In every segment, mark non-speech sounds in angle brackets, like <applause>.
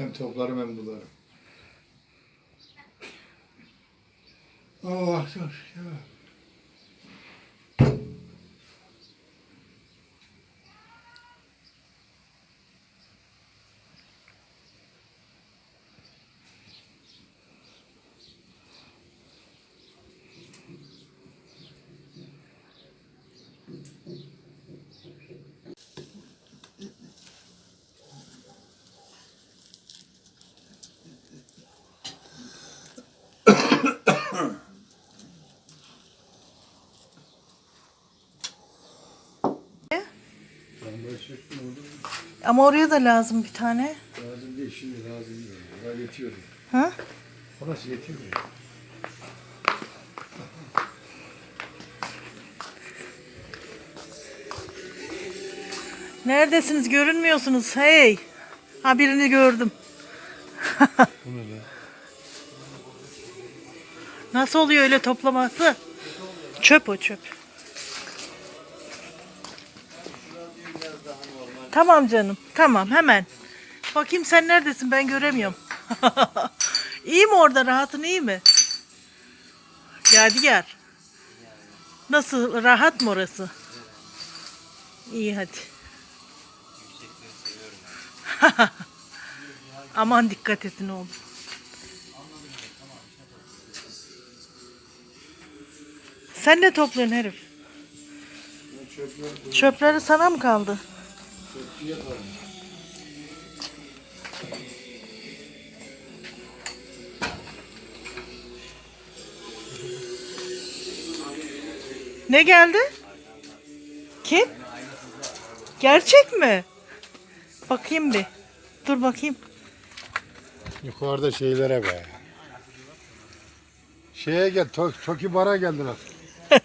Hem toplarım hem bularım. Allah çok şükür. Ben. Ama oraya da lazım bir tane. Lazım değil şimdi lazım değil. Ya yetiyor. Ha? Orası yetiyor. ya. Neredesiniz? Görünmüyorsunuz. Hey. Ha birini gördüm. <laughs> Bu ne be? Nasıl oluyor öyle toplaması? Çöp o çöp. Tamam canım. Tamam hemen. Bakayım sen neredesin ben göremiyorum. <laughs> iyi mi orada rahatın iyi mi? Yadigar. Nasıl rahat mı orası? İyi hadi. <laughs> Aman dikkat edin oğlum. Sen ne topluyorsun herif? Çöpleri sana mı kaldı? Yaparım. Ne geldi? Kim? Gerçek mi? Bakayım bir. Dur bakayım. Yukarıda şeylere be. Şeye gel, to Toki Bar'a geldiler. <laughs>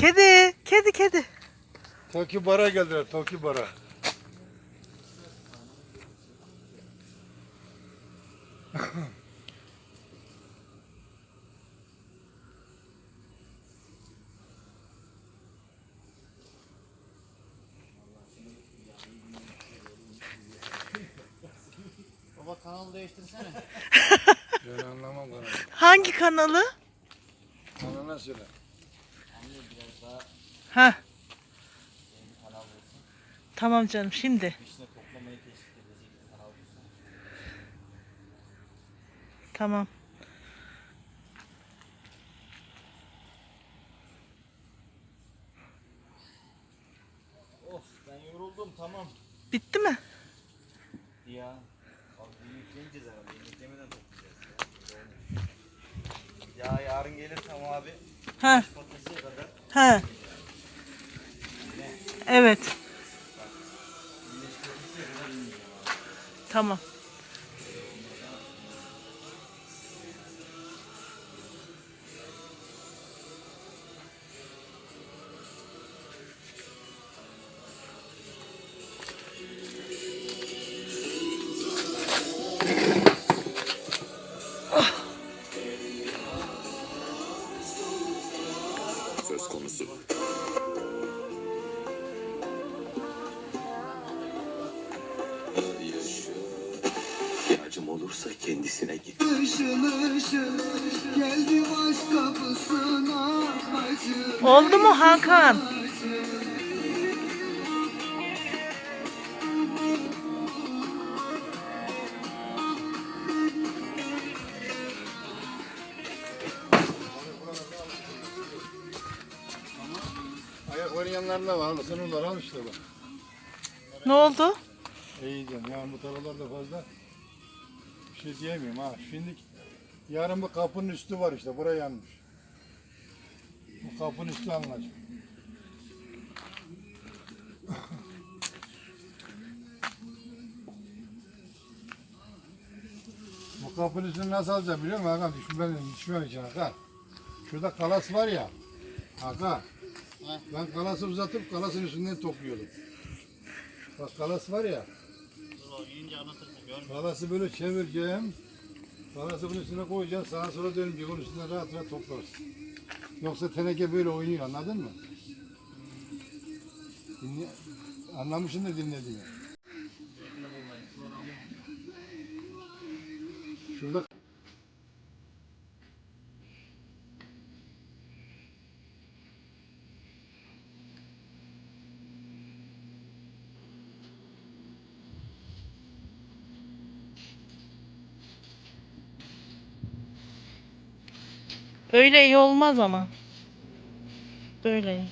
Kedi, kedi, kedi. Toki Bar'a geldiler, Toki Bar'a. Baba kanal değiştirsene. Ben anlamam kanalı. Hangi kanalı? Kanala söyle. Ha. Tamam canım şimdi. Tamam. Of ben yoruldum tamam. Bitti mi? Ya. Abi bunu yüklemeyeceğiz herhalde. Yüklemeden toplayacağız ya. Ya yarın gelirsem abi Ha. patatese kadar Ha. Evet. Tamam. söz konusu. İhtiyacım olursa kendisine git. Işıl ışıl geldi baş kapısına acı Oldu mu Hakan? Ayakların yanlarında var. Sen onları al işte bak. Ne oldu? İyi canım. Yani bu taraflarda fazla bir şey diyemiyorum ha. Şimdi yarın bu kapının üstü var işte. Buraya yanmış. Bu kapının üstü alınacak. <laughs> bu kapının üstünü nasıl alacağım biliyor musun Hakan? Düşmem, düşmem için Hakan. Şurada kalas var ya. Hakan. Ben kalası uzatıp kalasın üstünden topluyordum. Bak kalas var ya. Dur o yiyince anlatırsın Kalası böyle çevireceğim. Kalası bunun üstüne koyacaksın. Sağa sola dönünce bunun üstüne rahat rahat toplarsın. Yoksa teneke böyle oynuyor anladın mı? Dinle, anlamışsın da dinlediğini. Şurada Böyle iyi olmaz ama. Böyle iyi.